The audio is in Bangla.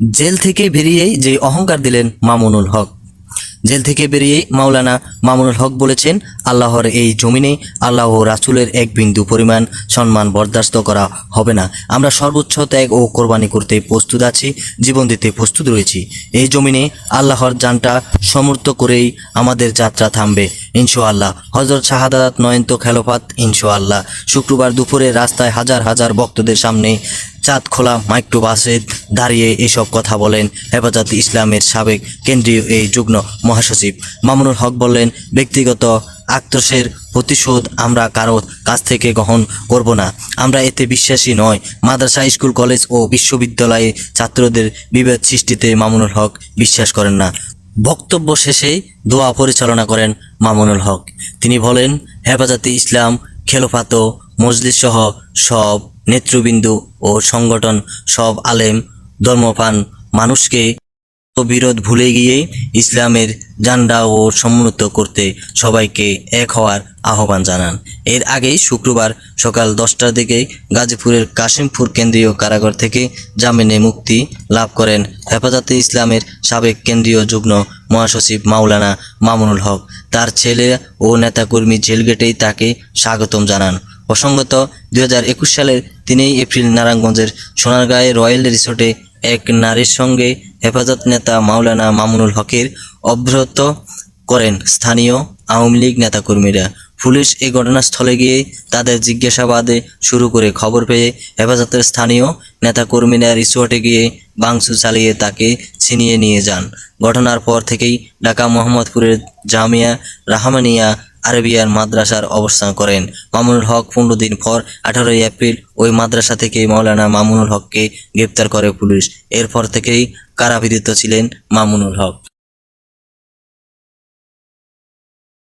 জেল থেকে বেরিয়েই যে অহংকার দিলেন মামুনুল হক। জেল থেকে বেরিয়ে মাওলানা মামুনুল হক বলেছেন, আল্লাহর এই জমিনে আল্লাহ ও রাসুলের এক বিন্দু পরিমাণ সম্মান বরদাস্ত করা হবে না। আমরা সর্বোচ্চ ত্যাগ ও কোরবানি করতে প্রস্তুত আছি, জীবন দিতে প্রস্তুত রয়েছি। এই জমিনে আল্লাহর যানটা সমর্থ করেই আমাদের যাত্রা থামবে, ইনশাআল্লাহ। হজরত শাহাদাত নয়ন্ত খেলোফাত, ইনশাআল্লাহ। শুক্রবার দুপুরে রাস্তায় হাজার হাজার ভক্তদের সামনে চাঁদ খোলা মাইক্রোবাসে দাঁড়িয়ে এসব কথা বলেন হেফাজত ইসলামের সাবেক কেন্দ্রীয় এই যুগ্ম মহাসচিব। মামুনুল হক বললেন, ব্যক্তিগত আক্রোশের প্রতিশোধ আমরা কারও কাছ থেকে গ্রহণ করব না। আমরা এতে বিশ্বাসী নয় মাদ্রাসা, স্কুল, কলেজ ও বিশ্ববিদ্যালয়ে ছাত্রদের বিভেদ সৃষ্টিতে মামুনুল হক বিশ্বাস করেন না। বক্তব্য শেষে দোয়া পরিচালনা করেন মামুনুল হক। তিনি বলেন, হেফাজতে ইসলাম খেলোফাত মজলিস সহ সব নেতৃবৃন্দ ও সংগঠন সব আলেম ধর্মপান মানুষকে বিরোধ ভুলে গিয়ে ইসলামের জান্ডা ও সমুন্নত করতে সবাইকে এক হওয়ার আহ্বান জানান। এর আগেই শুক্রবার সকাল দশটার দিকে গাজীপুরের কাশিমপুর কেন্দ্রীয় কারাগার থেকে জামিনে মুক্তি লাভ করেন হেফাজতে ইসলামের সাবেক কেন্দ্রীয় যুগ্ম মহাসচিব মাওলানা মামুনুল হক। তার ছেলে ও নেতাকর্মী জেলগেটেই তাকে স্বাগতম জানান। প্রসঙ্গত দুই সালের তিনই এপ্রিল নারায়ণগঞ্জের সোনারগাঁয়ে রয়্যাল রিসোর্টে এক নারীর সঙ্গে হেফাজত নেতা মাওলানা মামুনুল হকের অব্যাহত করেন স্থানীয় আওয়ামী লীগ নেতাকর্মীরা। পুলিশ এই ঘটনাস্থলে গিয়ে তাদের জিজ্ঞাসাবাদে শুরু করে খবর পেয়ে হেফাজতের স্থানীয় নেতাকর্মীরা রিসোর্টে গিয়ে বাংসু চালিয়ে তাকে ছিনিয়ে নিয়ে যান। ঘটনার পর থেকেই ঢাকা মোহাম্মদপুরের জামিয়া রাহমানিয়া আরবিয়ার মাদ্রাসার অবস্থান করেন। মামুনুল হক পনেরো দিন পর আঠারোই এপ্রিল ওই মাদ্রাসা থেকে মাওলানা মামুনুল হককে গ্রেপ্তার করে পুলিশ। এরপর থেকেই কারাবিদিত ছিলেন মামুনুল হক।